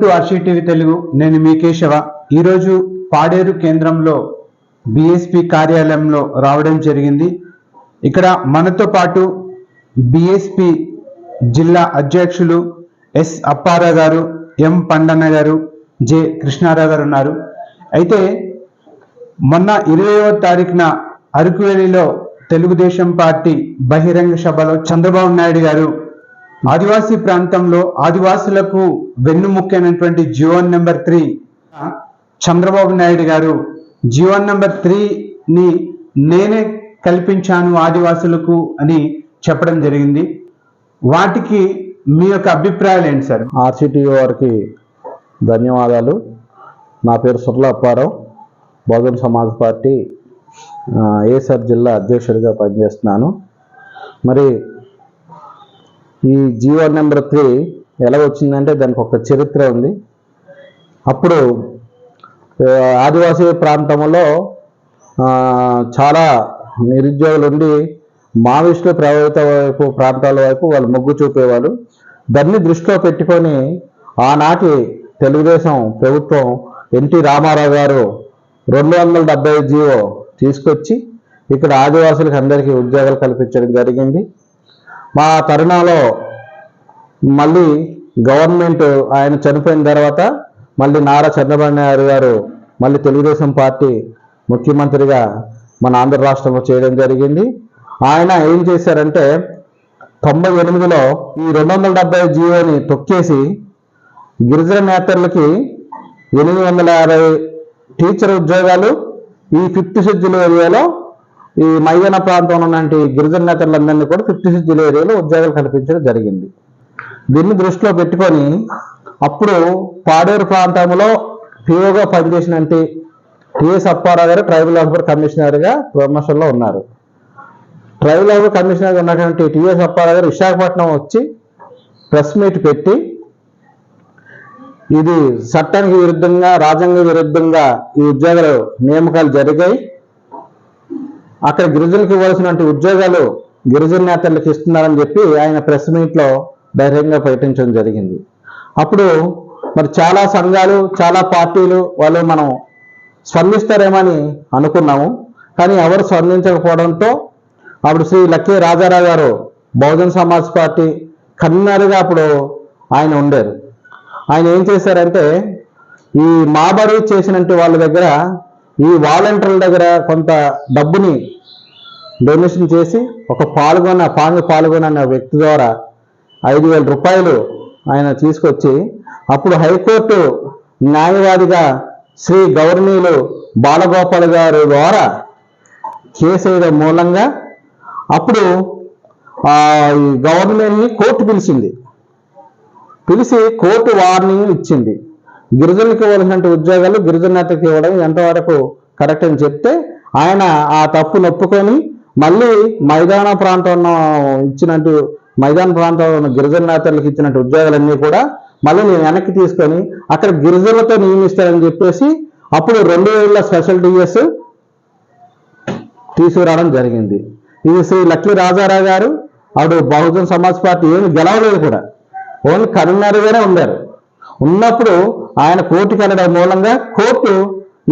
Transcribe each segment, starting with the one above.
To ఆర్షీ TV Telugu. నేను మీ కేశవ. ఈరోజు పాడేరు కేంద్రంలో బిఎస్పి కార్యాలయంలో రావడం జరిగింది. ఇక్కడ మనతో పాటు బిఎస్పి జిల్లా అధ్యక్షులు ఎస్ అప్పారావు గారు ఎం పండన్న గారు జె కృష్ణారావు గారు ఉన్నారు. అయితే మొన్న ఇరవయో తారీఖున అరకువేలిలో తెలుగుదేశం పార్టీ బహిరంగ సభలో చంద్రబాబు నాయుడు గారు ఆదివాసీ ప్రాంతంలో ఆదివాసులకు వెన్నుముక్కైనటువంటి GO number three Chandrababu Naidu గారు జీవన్ నెంబర్ త్రీని నేనే కల్పించాను ఆదివాసులకు అని చెప్పడం జరిగింది. వాటికి మీ యొక్క అభిప్రాయాలు ఏంటి సార్? ఆర్సిటిఓ వారికి ధన్యవాదాలు. నా పేరు సుర్ల అప్పారావు. బహుజన్ సమాజ్ పార్టీ ఏసర్ జిల్లా అధ్యక్షుడిగా పనిచేస్తున్నాను. మరి ఈ జీవో నెంబర్ త్రీ ఎలా వచ్చిందంటే దానికి ఒక చరిత్ర ఉంది. అప్పుడు ఆదివాసీ ప్రాంతంలో చాలా నిరుద్యోగులు ఉండి మావిస్టు ప్రభావిత వైపు ప్రాంతాల వైపు వాళ్ళు మొగ్గు చూపేవారు. దాన్ని దృష్టిలో పెట్టుకొని ఆనాటి తెలుగుదేశం ప్రభుత్వం ఎన్టీ రామారావు గారు రెండు వందల డెబ్బై జీవో తీసుకొచ్చి ఇక్కడ ఆదివాసులకు అందరికీ ఉద్యోగాలు కల్పించడం జరిగింది. మా తరుణాలో మళ్ళీ గవర్నమెంట్ ఆయన చనిపోయిన తర్వాత మళ్ళీ నారా చంద్రబాబు నాయుడు గారు మళ్ళీ తెలుగుదేశం పార్టీ ముఖ్యమంత్రిగా మన ఆంధ్ర రాష్ట్రంలో చేయడం జరిగింది. ఆయన ఏం చేశారంటే తొంభై ఎనిమిదిలో ఈ రెండు వందల డెబ్బై జీవోని తొక్కేసి గిరిజన నేతలకి ఎనిమిది వందల యాభై టీచర్ ఉద్యోగాలు ఈ ఫిఫ్త్ షెడ్యూల్ ఏరియాలో ఈ మైదాన ప్రాంతంలో ఉన్నటువంటి గిరిజన నేతలందరినీ కూడా ఫిఫ్టీ సిక్స్ జిల్లా ఏరియాలో ఉద్యోగాలు కల్పించడం జరిగింది. దీన్ని దృష్టిలో పెట్టుకొని అప్పుడు పాడేరు ప్రాంతంలో పిఓగా పనిచేసినట్టు టిఎస్ అప్పారావు గారు ట్రైబల్ వెల్ఫేర్ కమిషనర్గా ప్రమోషన్లో ఉన్నారు. ట్రైబల్ వెల్ఫేర్ కమిషనర్గా ఉన్నటువంటి టిఎస్ అప్పారావు గారు విశాఖపట్నం వచ్చి ప్రెస్ మీట్ పెట్టి ఇది చట్టానికి విరుద్ధంగా రాజ్యాంగ విరుద్ధంగా ఈ ఉద్యోగాలు నియామకాలు జరిగాయి. అక్కడ గిరిజనులకు ఇవ్వాల్సినటువంటి ఉద్యోగాలు గిరిజన నేతలకు ఇస్తున్నారని చెప్పి ఆయన ప్రెస్ మీట్లో ధైర్యంగా ప్రకటించడం జరిగింది. అప్పుడు మరి చాలా సంఘాలు చాలా పార్టీలు వాళ్ళు మనం స్పందిస్తారేమని అనుకున్నాము. కానీ ఎవరు స్పందించకపోవడంతో అప్పుడు శ్రీ లక్కీ రాజారావు గారు బహుజన్ సమాజ్ పార్టీ కన్నరుగా అప్పుడు ఆయన ఉండారు. ఆయన ఏం చేశారంటే ఈ మాబడి చేసినట్టు వాళ్ళ దగ్గర ఈ వాలంటీర్ల దగ్గర కొంత డబ్బుని డొనేషన్ చేసి ఒక పాల్గొన్న పాంగి పాల్గొన్న అనే వ్యక్తి ద్వారా ఐదు వేల రూపాయలు ఆయన తీసుకొచ్చి అప్పుడు హైకోర్టు న్యాయవాదిగా శ్రీ గౌరవనీయులు బాలగోపాల్ గారు ద్వారా కేసు వేయడం మూలంగా అప్పుడు ఈ గవర్నమెంట్ని కోర్టు పిలిచింది. పిలిచి కోర్టు వార్నింగ్ ఇచ్చింది. గిరిజనులకు ఇవ్వాల్సినటువంటి ఉద్యోగాలు గిరిజన ఇవ్వడం ఎంతవరకు కరెక్ట్ అని చెప్తే ఆయన ఆ తప్పు నొప్పుకొని మళ్ళీ మైదాన ప్రాంతంలో ఇచ్చినట్టు మైదాన ప్రాంతంలో ఉన్న గిరిజన నేతలకు ఇచ్చినట్టు ఉద్యోగాలన్నీ కూడా మళ్ళీ నేను వెనక్కి తీసుకొని అక్కడ గిరిజనులతో నియమిస్తానని చెప్పేసి అప్పుడు రెండు వేల స్పెషల్ డిఎస్ తీసుకురావడం జరిగింది. ఇది శ్రీ లక్ష్మీ రాజారావు గారు అప్పుడు బహుజన్ సమాజ్ పార్టీ ఏమి గెలవలేదు కూడా. ఓన్లీ కరీంనగర్గానే ఉండారు ఉన్నప్పుడు ఆయన కోర్టుకి వెళ్ళడం మూలంగా కోర్టు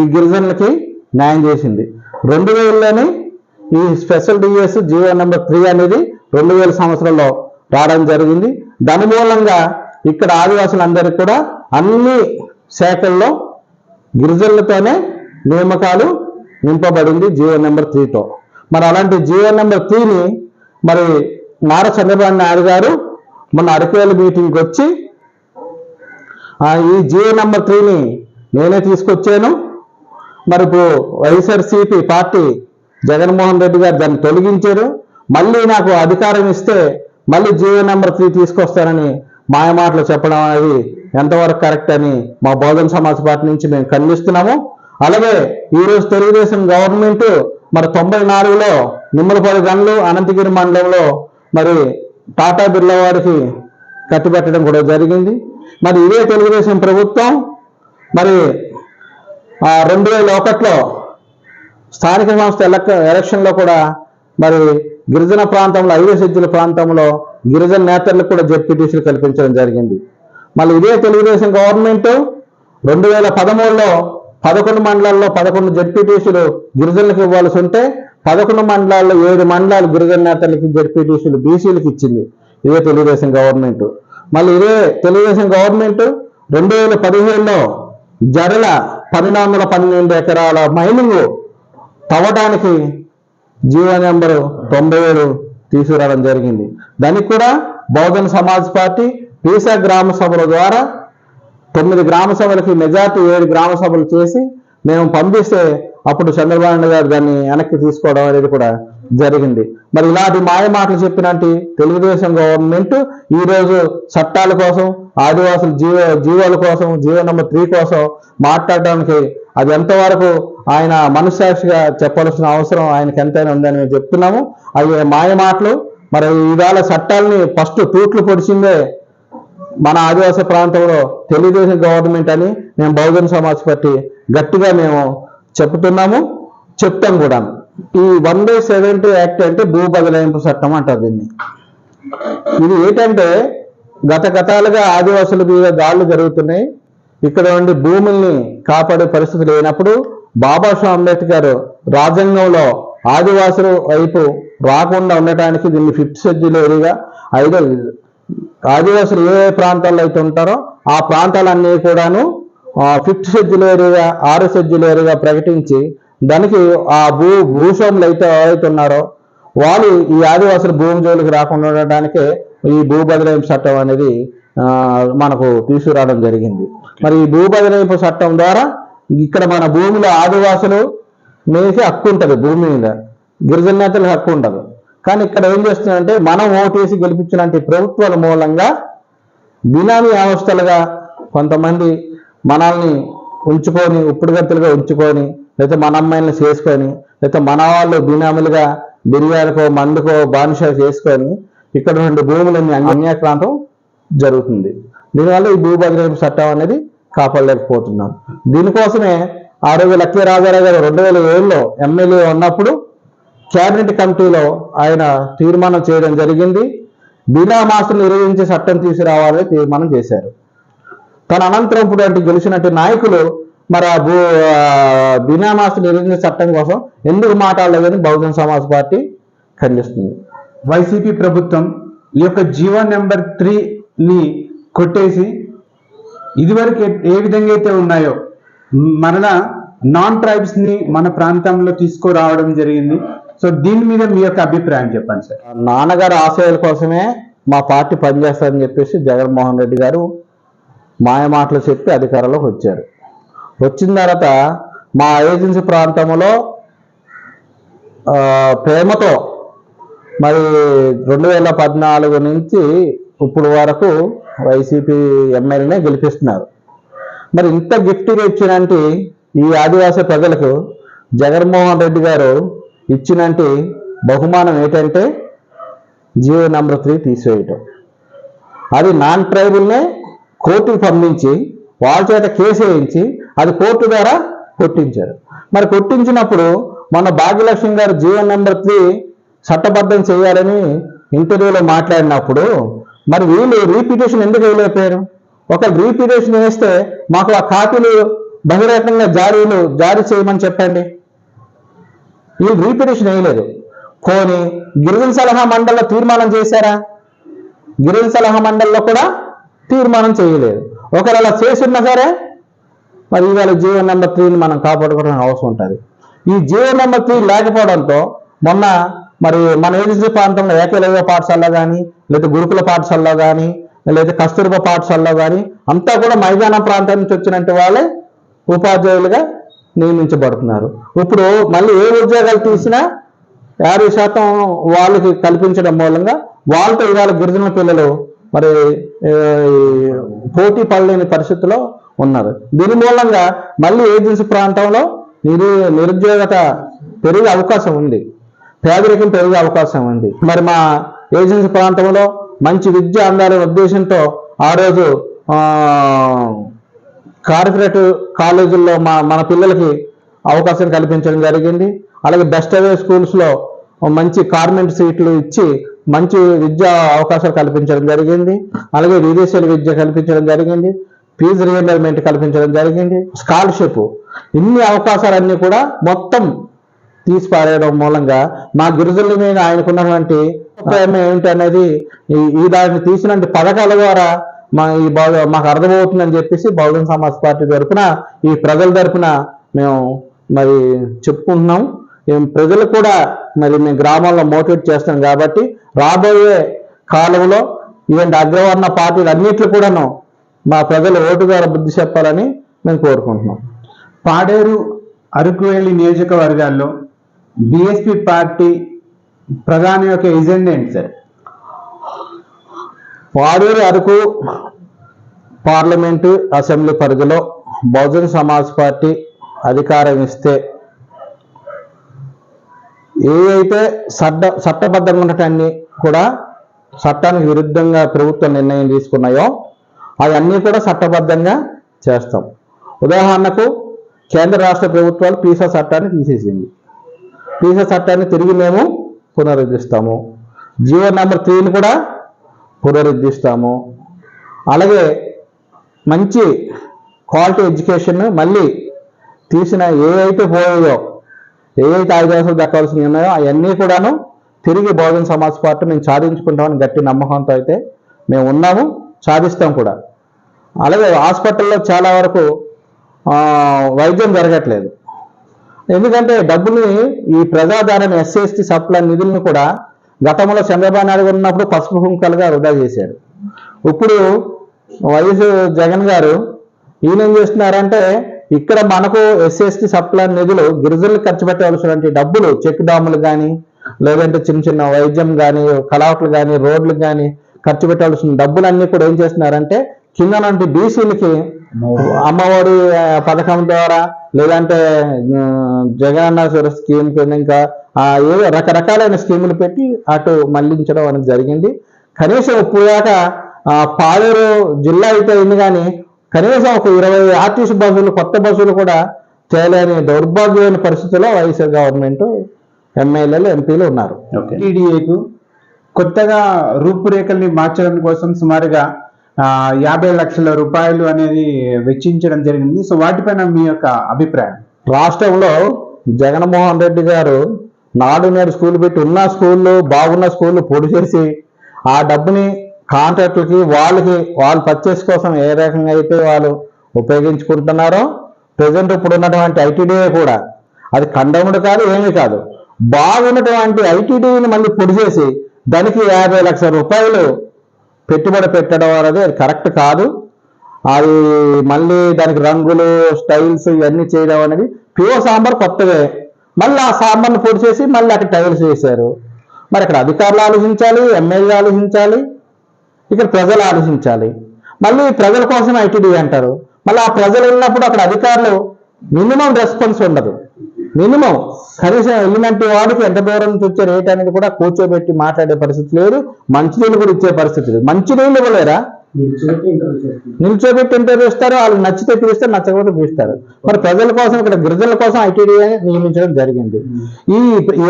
ఈ గిరిజనులకి న్యాయం చేసింది. రెండు వేలలోనే ఈ special DS GO number three అనేది రెండు వేల సంవత్సరంలో రావడం జరిగింది. దాని మూలంగా ఇక్కడ ఆదివాసులందరికీ కూడా అన్ని శాఖల్లో గిరిజనులతోనే నియామకాలు నింపబడింది జియో నెంబర్ త్రీతో. మరి అలాంటి జియో నెంబర్ త్రీని మరి నారా చంద్రబాబు నాయుడు గారు మొన్న అరకేళ్ళ మీటింగ్కి వచ్చి ఈ జియో నెంబర్ త్రీని నేనే తీసుకొచ్చాను. మరి ఇప్పుడు పార్టీ జగన్మోహన్ రెడ్డి గారు దాన్ని తొలగించారు. మళ్ళీ నాకు అధికారం ఇస్తే మళ్ళీ జియో నెంబర్ త్రీ తీసుకొస్తానని మాయమాటలు చెప్పడం అనేది ఎంతవరకు కరెక్ట్ అని మా బోధన సమాజ్ పార్టీ నుంచి మేము ఖండిస్తున్నాము. అలాగే ఈరోజు తెలుగుదేశం గవర్నమెంట్ మరి తొంభై నాలుగులో నిమ్మలపాడు గనులు అనంతగిరి మండలంలో మరి టాటా బిర్లా వారికి కట్టిపెట్టడం కూడా జరిగింది. మరి ఇదే తెలుగుదేశం ప్రభుత్వం మరి రెండు వేల ఒకటిలో స్థానిక సంస్థ ఎలక్షన్లో కూడా మరి గిరిజన ప్రాంతంలో ఐదు సెజ్జుల ప్రాంతంలో గిరిజన నేతలకు కూడా జెడ్పీటీసీలు కల్పించడం జరిగింది. మళ్ళీ ఇదే తెలుగుదేశం గవర్నమెంట్ రెండు వేల పదమూడులో పదకొండు మండలాల్లో పదకొండు జెడ్పీటీసీలు గిరిజనులకు ఇవ్వాల్సి ఉంటే పదకొండు మండలాల్లో ఏడు మండలాలు గిరిజన నేతలకి జెడ్పీటీసీలు బీసీలకు ఇచ్చింది ఇదే తెలుగుదేశం గవర్నమెంట్. మళ్ళీ ఇదే తెలుగుదేశం గవర్నమెంట్ రెండు వేల పదిహేడులో జరల పన్నెండు వందల పన్నెండు ఎకరాల మైనింగ్ తవ్వడానికి జీవో నెంబరు తొంభై ఏడు తీసుకురావడం జరిగింది. దానికి కూడా బహుజన సమాజ్ పార్టీ పీసా గ్రామ సభల ద్వారా తొమ్మిది గ్రామ సభలకి మెజార్టీ ఏడు గ్రామ సభలు చేసి మేము పంపిస్తే అప్పుడు చంద్రబాబు నాయుడు గారు దాన్ని వెనక్కి తీసుకోవడం అనేది కూడా జరిగింది. మరి ఇలాంటి మాయ మాటలు చెప్పినట్టు తెలుగుదేశం గవర్నమెంట్ ఈ రోజు చట్టాల కోసం ఆదివాసుల జీవ జీవాల కోసం జీవో నెంబర్ త్రీ కోసం మాట్లాడడానికి అది ఎంతవరకు ఆయన మనస్సాక్షిగా చెప్పాల్సిన అవసరం ఆయనకి ఎంతైనా ఉందని మేము చెప్తున్నాము. అవి మాయ మాటలు. మరి ఇవాళ చట్టాలని ఫస్ట్ తూట్లు పొడిచిందే మన ఆదివాసీ ప్రాంతంలో తెలుగుదేశం గవర్నమెంట్ అని మేము బహుజన సమాజ్ పార్టీ గట్టిగా మేము చెప్తున్నాము చెప్తాం కూడా ఈ వన్ బై సెవెంటీ యాక్ట్ అంటే భూ బదలాయింపు చట్టం అంటారు దీన్ని. ఇది ఏంటంటే గత గతాలుగా ఆదివాసుల మీద దాడులు జరుగుతున్నాయి. ఇక్కడ ఉండి భూముల్ని కాపాడే పరిస్థితి లేనప్పుడు బాబాసాహెబ్ అంబేద్కర్ రాజ్యాంగంలో ఆదివాసుల వైపు రాకుండా ఉండటానికి దీన్ని ఫిఫ్త్ షెడ్యూల్ ఏరియాగా ఐదో ఆదివాసులు ఏ ఏ ప్రాంతాల్లో అయితే ఉంటారో ఆ ప్రాంతాలన్నీ కూడాను ఫిఫ్త్ షెడ్యూల్ ఏరియాగా ఆరో షెడ్యూల్ ఏరియాగా ప్రకటించి దానికి ఆ భూ భూస్వాములు అయితే ఎవరైతే ఉన్నారో వాళ్ళు ఈ ఆదివాసులు భూమి జోలికి రాకుండా ఉండడానికి ఈ భూ బదలాయింపు చట్టం అనేది మనకు తీసుకురావడం జరిగింది. మరి ఈ భూ బదలాయింపు చట్టం ద్వారా ఇక్కడ మన భూమిలో ఆదివాసులు మేసి హక్కు ఉంటుంది భూమి మీద. గిరిజన నేతలకు హక్కు ఉండదు. కానీ ఇక్కడ ఏం చేస్తుందంటే మనం ఓటేసి గెలిపించినటువంటి ప్రభుత్వాల మూలంగా బినామీ వ్యవస్థలుగా కొంతమంది మనల్ని ఉంచుకొని ఉప్పుడుగత్తులుగా ఉంచుకొని లేకపోతే మన అమ్మాయిలను చేసుకొని లేకపోతే మన వాళ్ళు బినాములుగా బిర్యానికో మందుకో బానిస చేసుకొని ఇక్కడ రెండు భూములని అన్యాక్రాంతం జరుగుతుంది. దీనివల్ల ఈ భూ చట్టం అనేది కాపాడలేకపోతున్నాం. దీనికోసమే ఆ రోజు లక్ష్మీ రాజారావు గారు రెండు వేల ఏడులో ఎమ్మెల్యే ఉన్నప్పుడు కేబినెట్ కమిటీలో ఆయన తీర్మానం చేయడం జరిగింది. బినామాసులు నిర్వహించే చట్టం తీసుకురావాలని తీర్మానం చేశారు. తన అనంతరం ఇప్పుడు గెలిచినట్టు నాయకులు మరి ఆ భూ బినామాసు నిర్వహించే చట్టం కోసం ఎందుకు మాట్లాడలేదని బహుజన సమాజ్ పార్టీ ఖండిస్తుంది. వైసీపీ ప్రభుత్వం ఈ యొక్క జీవో నెంబర్ని కొట్టేసి ఇదివరకు ఏ- విధంగా అయితే ఉన్నాయో మరలా నాన్ ట్రైబ్స్ని మన ప్రాంతంలో తీసుకురావడం జరిగింది. సో దీని మీద మీ యొక్క అభిప్రాయం చెప్పండి సార్. నాన్నగారి ఆశయాల కోసమే మా పార్టీ పనిచేస్తారని చెప్పేసి జగన్మోహన్ రెడ్డి గారు మాయ మాటలు చెప్పి అధికారంలోకి వచ్చారు. వచ్చిన తర్వాత మా ఏజెన్సీ ప్రాంతంలో ప్రేమతో మరి రెండు వేల పద్నాలుగు నుంచి ఇప్పుడు వరకు వైసీపీ ఎమ్మెల్యేనే గెలిపిస్తున్నారు. మరి ఇంత గిఫ్ట్గా ఇచ్చినంటి ఈ ఆదివాసీ ప్రజలకు జగన్మోహన్ రెడ్డి గారు ఇచ్చినంటి బహుమానం ఏంటంటే జియో నెంబర్ త్రీ తీసివేయటం. అది నాన్ ట్రైబుల్నే కోర్టుకు పంపించి వాళ్ళ చేత కేసు వేయించి అది కోర్టు ద్వారా కొట్టించారు. మరి కొట్టించినప్పుడు మన భాగ్యలక్ష్మి గారు జీవన్ నెంబర్ త్రీ చట్టబద్ధం చేయాలని ఇంటర్వ్యూలో మాట్లాడినప్పుడు మరి వీళ్ళు రీపిటేషన్ ఎందుకు వేయలేకపోయారు? ఒక రీపిటేషన్ వేస్తే మాకు ఆ కాపీలు బహిరంగంగా జారీలు జారీ చేయమని చెప్పండి. వీళ్ళు రీపిటేషన్ వేయలేదు. కోని గిరిజన సలహా మండలిలో తీర్మానం చేశారా? గిరిజన సలహా మండలిలో కూడా తీర్మానం చేయలేదు. ఒకవేళ అలా చేసినా సరే మరి ఇవాళ జియో నెంబర్ త్రీని మనం కాపాడుకోవడం అవసరం ఉంటుంది. ఈ జియో నెంబర్ త్రీ లేకపోవడంతో మొన్న మరి మన ఏజెన్సీ ప్రాంతంలో ఏకలవ్య పాఠశాలలో కానీ లేదా గురుకుల పాఠశాలలో కానీ లేదా కస్తూర్బా పాఠశాలలో కానీ అంతా కూడా మైదాన ప్రాంతం నుంచి వచ్చినట్టు వాళ్ళే ఉపాధ్యాయులుగా నియమించబడుతున్నారు. ఇప్పుడు మళ్ళీ ఏ ఉద్యోగాలు తీసినా యాభై శాతం వాళ్ళకి కల్పించడం మూలంగా వాళ్ళతో ఇవాళ గిరిజన పిల్లలు మరి పోటీ పడలేని పరిస్థితిలో ఉన్నారు. దీని మూలంగా మళ్ళీ ఏజెన్సీ ప్రాంతంలో నిరు నిరుద్యోగత పెరిగే అవకాశం ఉంది. పేదరికం పెరిగే అవకాశం ఉంది. మరి మా ఏజెన్సీ ప్రాంతంలో మంచి విద్య అందాలనే ఉద్దేశంతో ఆ రోజు కార్పొరేట్ కాలేజీల్లో మా మన పిల్లలకి అవకాశం కల్పించడం జరిగింది. అలాగే బెస్ట్ అవే స్కూల్స్లో మంచి కార్మెంట్ సీట్లు ఇచ్చి మంచి విద్యా అవకాశాలు కల్పించడం జరిగింది. అలాగే విదేశీయుల విద్య కల్పించడం జరిగింది. ఫీజు రియంబర్మెంట్ కల్పించడం జరిగింది. స్కాలర్షిప్. ఇన్ని అవకాశాలన్నీ కూడా మొత్తం తీసి పారేయడం మూలంగా మా గిరిజనుల మీద ఆయనకున్నటువంటి అభిప్రాయం ఏమిటి అనేది ఈ- దాన్ని తీసినటువంటి పథకాల ద్వారా మా ఈ బహు మాకు అర్థమవుతుందని చెప్పేసి బహుజన సమాజ్ పార్టీ తరపున ఈ ప్రజల తరఫున మేము మరి చెప్పుకుంటున్నాం. ఏం ప్రజలు కూడా మరి మేము గ్రామాల్లో మోటివేట్ చేస్తాం కాబట్టి రాబోయే కాలంలో ఇలాంటి అగ్రవర్ణ పార్టీలు అన్నిట్లు కూడాను మా ప్రజలు ఓటు ద్వారా బుద్ధి చెప్పాలని మేము కోరుకుంటున్నాం. పాడేరు అరకువేలి నియోజకవర్గాల్లో బిఎస్పి పార్టీ ప్రధాన యొక్క ఎజెండా ఏంటి sir? Paderu Araku parliament assembly పరిధిలో బహుజన్ సమాజ్ పార్టీ అధికారం ఇస్తే ఏ అయితే చట్ట చట్టబద్ధంగా ఉండటాన్ని కూడా చట్టానికి విరుద్ధంగా ప్రభుత్వం నిర్ణయం తీసుకున్నాయో అవన్నీ కూడా చట్టబద్ధంగా చేస్తాం. ఉదాహరణకు కేంద్ర రాష్ట్ర ప్రభుత్వాలు పీసా చట్టాన్ని తీసేసింది. పీసా చట్టాన్ని తిరిగి మేము పునరుద్ధరిస్తాము జీవో నెంబర్ త్రీని కూడా పునరుద్ధరిస్తాము అలాగే మంచి క్వాలిటీ ఎడ్యుకేషన్ మళ్ళీ తీసిన ఏ అయితే పోయాయో ఏ అయితే దక్కాల్సినవి ఉన్నాయో అవన్నీ కూడాను తిరిగి బహుజన సమాజ్ పార్టీ మేము సాధించుకుంటామని గట్టి నమ్మకంతో అయితే మేము ఉన్నాము సాధిస్తాం కూడా. అలాగే హాస్పిటల్లో చాలా వరకు వైద్యం జరగట్లేదు. ఎందుకంటే డబ్బుని ఈ ప్రజాదారణ ఎస్సీఎస్టీ సప్లై నిధులను కూడా గతంలో చంద్రబాబు నాయుడు గారు ఉన్నప్పుడు పసుపు కుంకలుగా వృధా చేశాడు. ఇప్పుడు వైఎస్ జగన్ గారు ఈయన ఏం చేస్తున్నారంటే ఇక్కడ మనకు ఎస్ఎస్టీ సప్లై నిధులు గిరిజనులు ఖర్చు పెట్టవలసినటువంటి డబ్బులు చెక్ డాములు కానీ లేదంటే చిన్న చిన్న వైద్యం కానీ కళావట్లు కానీ రోడ్లు కానీ ఖర్చు పెట్టవలసిన డబ్బులన్నీ కూడా ఏం చేస్తున్నారంటే కింద నుండి బీసీలకి అమ్మఒడి పథకం ద్వారా లేదంటే ఆ, జగనన్న స్కీమ్ కింద ఇంకా ఆ, ఏవో రకరకాలైన స్కీములు పెట్టి అటు మళ్ళించడం అనేది జరిగింది. కనీసం ఇప్పుడు దాకా పాలేరు జిల్లా అయితే అయింది కానీ కనీసం ఒక ఇరవై ఆర్టీసీ బస్సులు కొత్త బస్సులు కూడా చేయలేని దౌర్భాగ్యమైన పరిస్థితిలో వైఎస్ఆర్ గవర్నమెంట్ ఎమ్మెల్యేలు ఎంపీలు ఉన్నారు. టీడీఏకు కొత్తగా రూపురేఖల్ని మార్చడం కోసం సుమారుగా యాభై లక్షల రూపాయలు అనేది వెచ్చించడం జరిగింది. సో వాటిపైన మీ యొక్క అభిప్రాయం? రాష్ట్రంలో జగన్మోహన్ రెడ్డి గారు నాడు నేడు స్కూల్ పెట్టి ఉన్న స్కూళ్ళు బాగున్న స్కూళ్ళు పొడి చేసి ఆ డబ్బుని కాంట్రాక్టులకి వాళ్ళకి వాళ్ళు పర్చేస్ కోసం ఏ రకంగా అయితే వాళ్ళు ఉపయోగించుకుంటున్నారో ప్రజెంట్ ఇప్పుడు ఉన్నటువంటి ఐటీడీఏ కూడా అది కండముడు కాదు ఏమీ కాదు. బాగున్నటువంటి ఐటీడీని మళ్ళీ పొడి చేసి దానికి యాభై లక్షల రూపాయలు పెట్టుబడి పెట్టడం అనేది అది కరెక్ట్ కాదు. అది మళ్ళీ దానికి రంగులు స్టైల్స్ ఇవన్నీ చేయడం అనేది ప్యూర్ సాంబార్ కొత్తవే మళ్ళీ ఆ సాంబార్ని పొడి చేసి మళ్ళీ అక్కడ టైల్స్ వేశారు. మరి అక్కడ అధికారులు ఆలోచించాలి ఎమ్మెల్యే ఆలోచించాలి ఇక్కడ ప్రజలు ఆలోచించాలి. మళ్ళీ ప్రజల కోసం ఐటీడీ అంటారు. మళ్ళీ ఆ ప్రజలు ఉన్నప్పుడు అక్కడ అధికారులు మినిమం రెస్పాన్స్ ఉండదు. మినిమం కనీసం వెళ్ళినట్టు వాడికి ఎంత దూరం నుంచి వచ్చే రేట్ అనేది కూడా కూర్చోబెట్టి మాట్లాడే పరిస్థితి లేదు. మంచినీళ్ళు కూడా ఇచ్చే పరిస్థితి లేదు. మంచినీళ్ళు ఇవ్వలేరా? నిల్చోబెట్టి ఇంటర్వ్యూ ఇస్తారు. వాళ్ళు నచ్చితే పిలుస్తారు నచ్చకపోతే పిలుస్తారు మరి ప్రజల కోసం ఇక్కడ గిరిజనుల కోసం ఐటీడీ నియమించడం జరిగింది. ఈ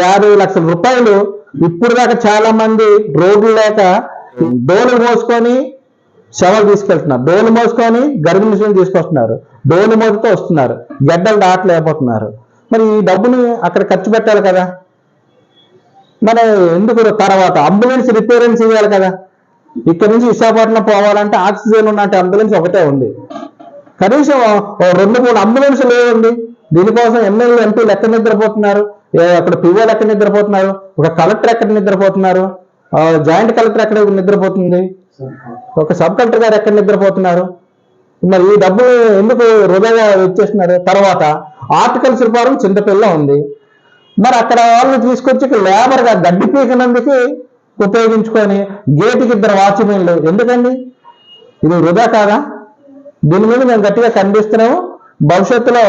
యాభై లక్షల రూపాయలు ఇప్పుడు దాకా చాలా మంది రోడ్లు లేక డోలు మోసుకొని శవాలు తీసుకెళ్తున్నారు. డోలు మోసుకొని గర్భిణీలను తీసుకొస్తున్నారు. డోలు మోసుతో వస్తున్నారు. గడ్డలు దాటలేకపోతున్నారు. మరి ఈ డబ్బుని అక్కడ ఖర్చు పెట్టాలి కదా. మరి ఎందుకు తర్వాత అంబులెన్స్ రిపేరెన్స్ చేయాలి కదా. ఇక్కడ నుంచి విశాఖపట్నం పోవాలంటే ఆక్సిజన్ ఉన్నట్టు అంబులెన్స్ ఒకటే ఉంది. కనీసం ఓ రెండు మూడు అంబులెన్స్ లేవండి. దీనికోసం ఎమ్మెల్యే ఎంపీలు ఎక్కడ నిద్రపోతున్నారు? అక్కడ పివోలు ఎక్కడ నిద్రపోతున్నారు? ఒక కలెక్టర్ ఎక్కడ నిద్రపోతున్నారు? జాయింట్ కలెక్టర్ ఎక్కడ నిద్రపోతుంది? ఒక సబ్ కలెక్టర్ గారు ఎక్కడ నిద్రపోతున్నారు? మరి ఈ డబ్బులు ఎందుకు వృధాగా ఇచ్చేస్తున్నారు? తర్వాత ఆర్టికల్స్ ప్రకారం చింతపిల్ల ఉంది. మరి అక్కడ వాళ్ళని తీసుకొచ్చి లేబర్గా గడ్డి పీకినందుకు ఉపయోగించుకొని గేటుకి ఇద్దరు వాచ్మెన్లు. ఎందుకండి? ఇది వృధా కాదా? దీని మీద మేము గట్టిగా ఖండిస్తున్నాము. భవిష్యత్తులో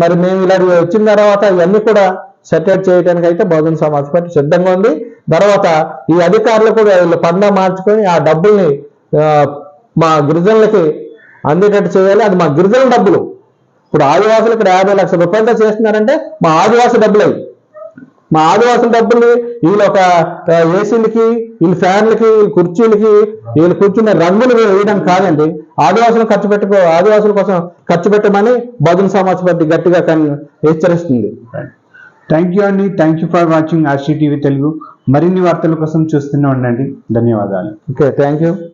మరి మేము ఇలా వచ్చిన తర్వాత ఇవన్నీ కూడా సెటిల్ చేయడానికి అయితే బహుజన సమాజ్ పార్టీ సిద్ధంగా ఉంది. తర్వాత ఈ అధికారులు కూడా వీళ్ళు పండ మార్చుకొని ఆ డబ్బుల్ని మా గిరిజనులకి అందేటట్టు చేయాలి. అది మా గిరిజన డబ్బులు. ఇప్పుడు ఆదివాసులు ఇక్కడ యాభై లక్షల రూపాయలతో చేస్తున్నారంటే మా ఆదివాసి డబ్బులు. అవి మా ఆదివాసుల డబ్బుల్ని వీళ్ళు ఒక ఏసీలకి వీళ్ళ ఫ్యాన్లకి వీళ్ళ కుర్చీలకి వీళ్ళు కూర్చున్న రంగులు వేయడం కాదండి. ఆదివాసులు ఖర్చు పెట్టుకో ఆదివాసుల కోసం ఖర్చు పెట్టమని బదులు సమాజ్ పార్టీ గట్టిగా హెచ్చరిస్తుంది. థ్యాంక్ యూ అండి thank you for watching RCTV Telugu మరిన్ని వార్తల కోసం చూస్తూనే ఉండండి. ధన్యవాదాలు. Okay thank you